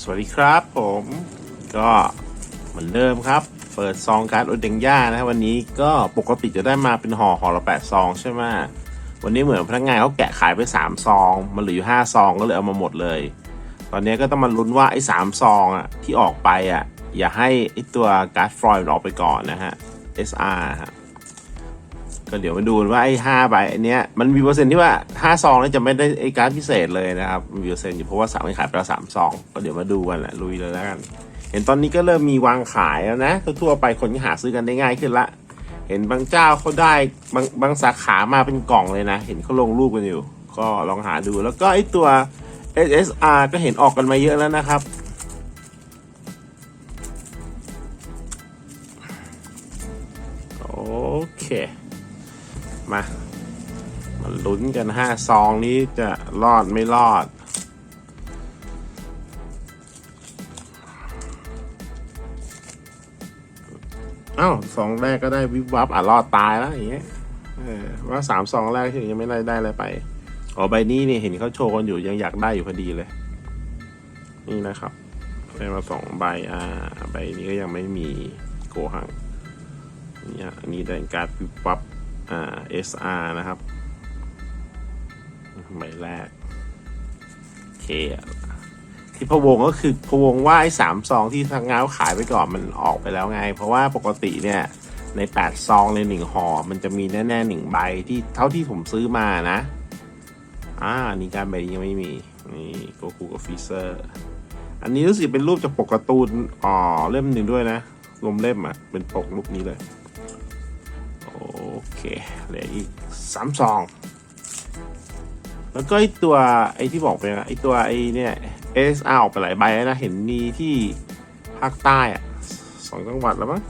สวัสดีครับผมก็เหมือนเดิมครับ เปิดซองการ์ดโอเดงย่านะวันนี้ก็ปกติจะได้มาเป็นห่อห่อละแปดซองใช่ไหมวันนี้เหมือนพนักงานเขาแกะขายไปสามซองมันเหลืออยู่ห้าซองก็เลยเอามาหมดเลย ตอนนี้ก็ต้องมาลุ้นว่าไอ้สามซองอะที่ออกไปอะอย่าให้ไอ้ตัวการ์ดฟลอยล์มันออกไปก่อนนะฮะ SR ฮะ ก็เดี๋ยวมาดูว่าไอ้ห้าใบอันเนี้ยมันมีเปอร์เซ็นต์ที่ว่าห้าซองแล้วจะไม่ได้ไอ้การ์ดพิเศษเลยนะครับมีเปอร์เซ็นต์อยู่เพราะว่าสามขายไปแล้วสามซองก็เดี๋ยวมาดูกันแหละลุยเลยแล้วกัน เห็นตอนนี้ก็เริ่มมีวางขายแล้วนะทั่วไปคนก็หาซื้อกันได้ง่ายขึ้นละ เห็นบางเจ้าเขาได้บางบางสาขามาเป็นกล่องเลยนะ เห็นเขาลงรูปกันอยู่ ก็ลองหาดูแล้วก็ไอ้ตัว SSR ก็เห็นออกกันมาเยอะแล้วนะครับโอเค มา มาลุ้นกันห้าซองนี้จะรอดไม่รอดเอ้าสองแรกก็ได้วิบวับอะรอดตายแล้วอย่างเงี้ยเออว่าสามสองแรกที่ยังไม่ได้ได้อะไรไปอ๋อใบนี้นี่เห็นเขาโชว์กันอยู่ยังอยากได้อยู่พอดีเลย นี่นะครับได้มาสองใบอ่าใบนี้ก็ยังไม่มีโกหังเนี่ยอันนี้ได้การ์ดวิบวับ อ่า SR นะครับ ใบแรก โอเค ที่พะวงก็คือพะวงว่าไอ้สามซองที่ทางงานขาขายไปก่อนมันออกไปแล้วไง เพราะว่าปกติเนี่ย ในแปดซองในหนึ่งห่อมันจะมีแน่ๆหนึ่งใบที่เท่าที่ผมซื้อมานะ อ่า นี่การใบนี้ยังไม่มี นี่โกคูกับฟีเซอร์อันนี้รู้สึกเป็นรูปจากปกการ์ตูนอ๋อเล่มหนึ่งด้วยนะรวมเล่มอะ เป็นปกรูปนี้เลย โอเคเหลืออีกสามซอง แล้วก็ไอตัวไอที่บอกไปนะไอตัวไอเนี่ย SR ออกไปหลายใบแล้วนะ เห็นมีที่ภาคใต้อะสองจังหวัดแล้วมั้ง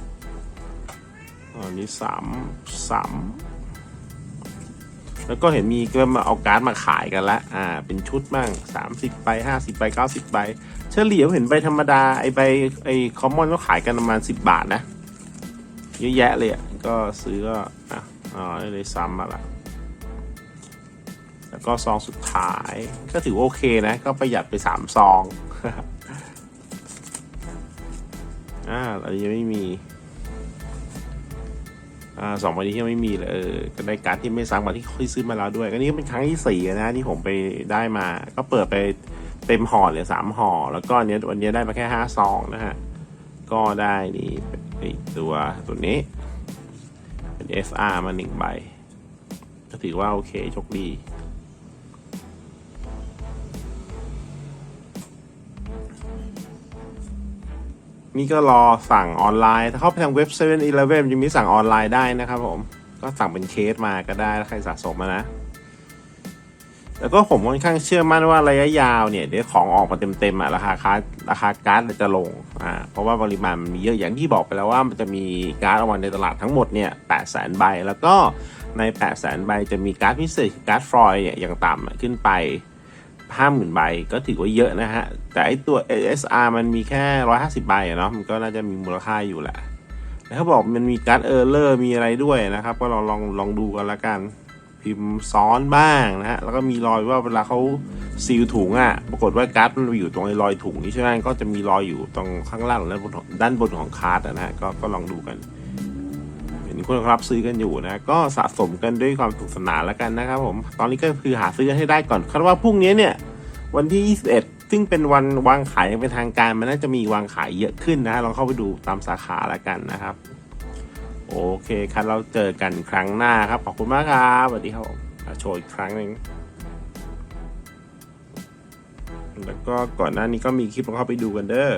อันนี้สามสามแล้วก็เห็นมีก็มาเอาการ์ดมาขายกันละ อ่า เป็นชุดมั่งสามสิบใบห้าสิบใบเก้าสิบใบ เฉลี่ยเห็นใบธรรมดา ไอใบไอคอมมอนก็ขายกันประมาณสิบบาทนะ เยอะแยะเลยอะ ก็ซื้อก็อะอ๋อได้เลยซ้ำมาละแล้วก็ซองสุดท้าย ก็ถือโอเคนะ ก็ประหยัดไปสามซองอ่าอันนี้ยังไม่มีอ่าสองใบนี้ยังไม่มีเลยเออก็ได้การ์ดที่ไม่ซ้ำกับที่เคยซื้อมาแล้วด้วยก็นี่ก็เป็นครั้งที่สี่นะที่ผมไปได้มา ก็เปิดไปเต็มห่อเลือสามห่อแล้วก็อันเนี้ยวันนี้ได้มาแค่ห้าซองนะฮะก็ได้นี่ตัวตัวนี้ เป็น SR มาหนึ่งใบ ก็ถือว่าโอเคโชคดีนี่ก็รอสั่งออนไลน์ ถ้าเข้าไปทางเว็บ7 e เ e ่นอีเลฟเว่นจะมีสั่งออนไลน์ได้นะครับผม ก็สั่งเป็นเคสมาก็ได้ถ้าใครสะสมมานะ แล้วก็ผมค่อนข้างเชื่อมั่นว่าระยะยาวเนี่ยเดี๋ยวของออกมาเต็มๆอะราคาคาราคาการ์ดจะลงอ่าเพราะว่าปริมาณมันมีเยอะอย่างที่บอกไปแล้วว่ามันจะมีการ์ดออกมาในตลาดทั้งหมดเนี่ยแปดแสนใบแล้วก็ใน8 0 0แสนใบจะมีการ์ดพิเศษคือการ์ดฟลอยด์เนี่ยอย่างต่ำขึ้นไปห้าหมื่นใบก็ถือว่าเยอะนะฮะ แต่ไอตัว SR มันมีแค่ร้อยห้าสิบใบอะเนาะมันก็น่าจะมีมูลค่าอยู่แหละแล้วเขาบอกมันมีการ์ดเออร์เลอร์มีอะไรด้วยนะครับ ก็ลองลองลองดูกันละกัน พิมพ์ซ้อนบ้างนะฮะแล้วก็มีรอยว่าเวลาเขาซีลถุงอะ่ะปรากฏว่าการ์ดมันอยู่ตรงไอ้รอยถุงนี้ใช่ไหมก็จะมีรอยอยู่ตรงข้างล่างหรือด้านบนของด้านบนของคาร์ดนะฮะก็ก็ลองดูกันเห็นคนรับซื้อกันอยู่นะก็สะสมกันด้วยความสนุขสนานแล้วกันนะครับผมตอนนี้ก็คือหาซื้อให้ได้ก่อนคาดว่าพรุ่งนี้เนี่ยวันที่ 21 ซึ่งเป็นวันวางขายเป็นทางการมันน่าจะมีวางขายเยอะขึ้นนะฮะลองเข้าไปดูตามสาขาแล้วกันนะครับ โอเคครับเราเจอกันครั้งหน้าครับ ขอบคุณมากครับสวัสดีครับโชว์อีกครั้งหนึ่งแล้วก็ก่อนหน้านี้ก็มีคลิปลองเข้าไปดูกันเด้อ